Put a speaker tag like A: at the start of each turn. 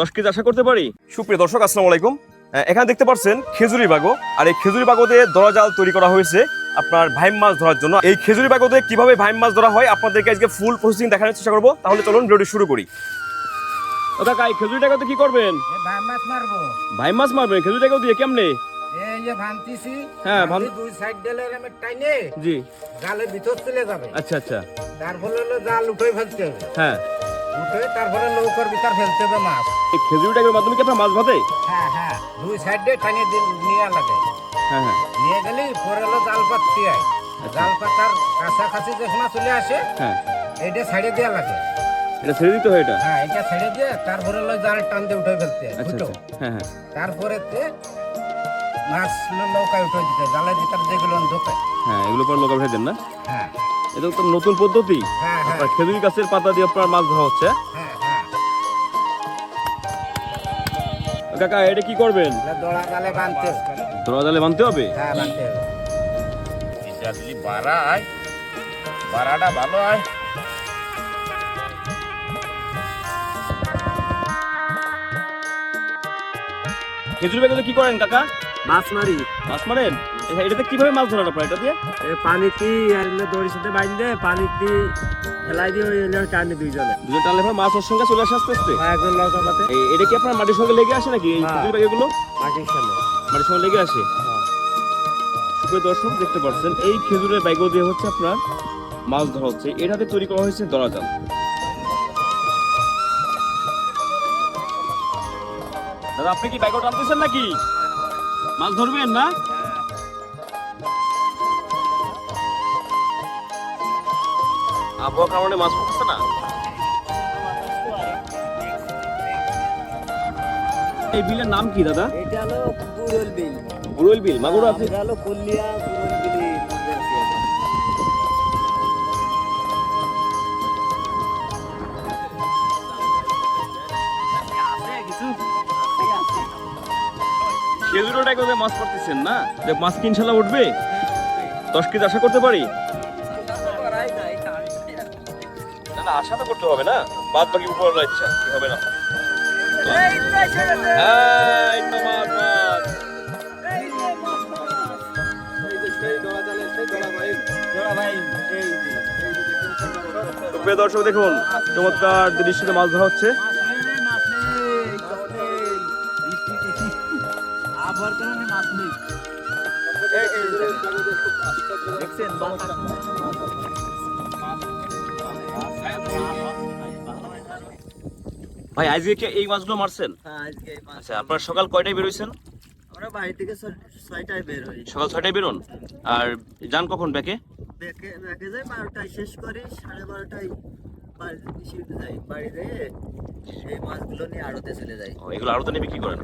A: দশ কেজি আশা করতে পারি? সুপ্রিয় দর্শক আসসালামু আলাইকুম। এখানে দেখতে পাচ্ছেন খেজুরি বাগো। আর এই খেজুরি বাগোতে দরাজাল তৈরি করা হয়েছে আপনার ভাইম মাছ ধরার জন্য। এই খেজুরি বাগোতে কীভাবে ভাইম মাছ ধরা হয় আপনাদেরকে আজকে ফুল প্রসেসিং দেখানোর চেষ্টা করব। তাহলে চলুন ভিডিওটি শুরু করি। ও কাকা এই খেজুরি টাকাতে কি করবেন?
B: এ মাছ মারবো।
A: ভাইম মাছ মারবেন? খেজুরি টাকাও দিয়ে কেমনে?
B: এই যে ভাঙতিছি
A: হ্যাঁ,
B: ভাঙতি দুই সাইড ডেলে আমি টাইনে
A: জি।
B: জালের ভিতর চলে যাবে।
A: আচ্ছা আচ্ছা।
B: তারপরে হলো জাল উঠে ফেলতে হবে।
A: হ্যাঁ।
B: উঠে তারপরে নৌকার ভিতর ফেলতে হবে মাছ।
A: এই খেজুরি টাকার মাধ্যমে কি আপনার মাছ ভাতে?
B: হ্যাঁ হ্যাঁ দুই সাইড টাইনে দিয়ে নিয়ে লাগে।
A: হ্যাঁ হ্যাঁ।
B: নিয়ে গেলে পরে হলো জাল পাততে হয় জাল পাতার কাছাকাছি যখন চলে আসে
A: হ্যাঁ।
B: এইটা ছাড়ে দেওয়া লাগে।
A: এটা ছেড়ে দিতে হয় এটা?
B: হ্যাঁ এটা ছেড়ে দিয়ে তারপরে হলো জাল টান দিয়ে উঠে ফেলতে হয়
A: আচ্ছা আচ্ছা। হ্যাঁ হ্যাঁ।
B: তারপরে তে মাছ নৌকায় উঠে দিতে। জালের ভিতর যেগুলো ঢোকে
A: হ্যাঁ এগুলো পর লোকা উঠে দেন না?
B: হ্যাঁ।
A: এটা তো নতুন পদ্ধতি।
B: হ্যাঁ হ্যাঁ।
A: আপনার খেজুরি গাছের পাতা দিয়ে আপনার মাছ ধরা হচ্ছে।
B: হ্যাঁ হ্যাঁ।
A: কাকা এটা কি করবেন?
B: দড়া জালে বানতে হবে।
C: বাড়াটা ভালো হয়।
A: খেজুরি কি করেন কাকা?
D: মাছ মারি
A: মাছ মারেন এটাতে কীভাবে মাছ ধরেন আপনার এটা দিয়ে?
D: পানিতে দড়ির সাথে বাইন্ধে পানিতে ফেলাই দিয়ে ওই টানি দুইজনে।
A: দুজন টানলে পরে মাছ ওর সঙ্গে চলে আসে আস্তে আস্তে?
D: একজন নৌকা পাতে
A: এই- এটা কি আপনার মাটির সঙ্গে লেগে আসে নাকি? এই
D: হ্যাঁ।
A: ব্যাগগুলো
D: মাটির সামনে
A: মাটির সঙ্গে লেগে আসে? সুপ্রিয় দর্শক দেখতে পাচ্ছেন এই খেজুরের ব্যাগও দিয়ে হচ্ছে আপনার মাছ ধরা হচ্ছে। এটাতে তৈরি করা হয়েছে দরাজাল দাদা আপনি কি ব্যাগও টানতেছেন নাকি? মাছ ধরবেন না? আবহাওয়া কারণে মাছ পড়ছে না? এই বিলের নাম কি দাদা?
D: এটা হলো বিল।
A: বুড়োল বিল। মাগুর আছে।
D: এটা হলো কুলিয়া বুড়ল
A: খেজুরের টাকা মাছ পড়তেছেন না? যে মাছ কি ইনশাল্লাহ উঠবে? দশ কেজি আশা করতে পারি। না আশা তো করতে হবে, না? বাদ বাকি উপর ইচ্ছা, কি হবে না? এই দর্শক, দেখুন, চমৎকার দৃশ্যতে মাছ ধরা হচ্ছে।
D: আবার কোনো মাছ নেই। দেখছেন
A: ভাই আজকে কি এই মাছগুলো মারছেন?
D: আজকে মাছ।
A: আচ্ছা আপনার সকাল কয়টায় বেরোইছেন
D: আমরা বাড়ি থেকে ছয়টায় বের হই।
A: সকাল ছয়টায় বেরোন? আর যান কখন ব্যাকে?
D: ব্যাকে ব্যাকে যাই বারোটায় শেষ করি সাড়ে বারোটায় বাড়িতে যাই বাড়ি যেয়ে এই মাছগুলো নিয়ে আড়তে চলে যাই।
A: ও, এগুলো আরও তো বিক্রি করেন?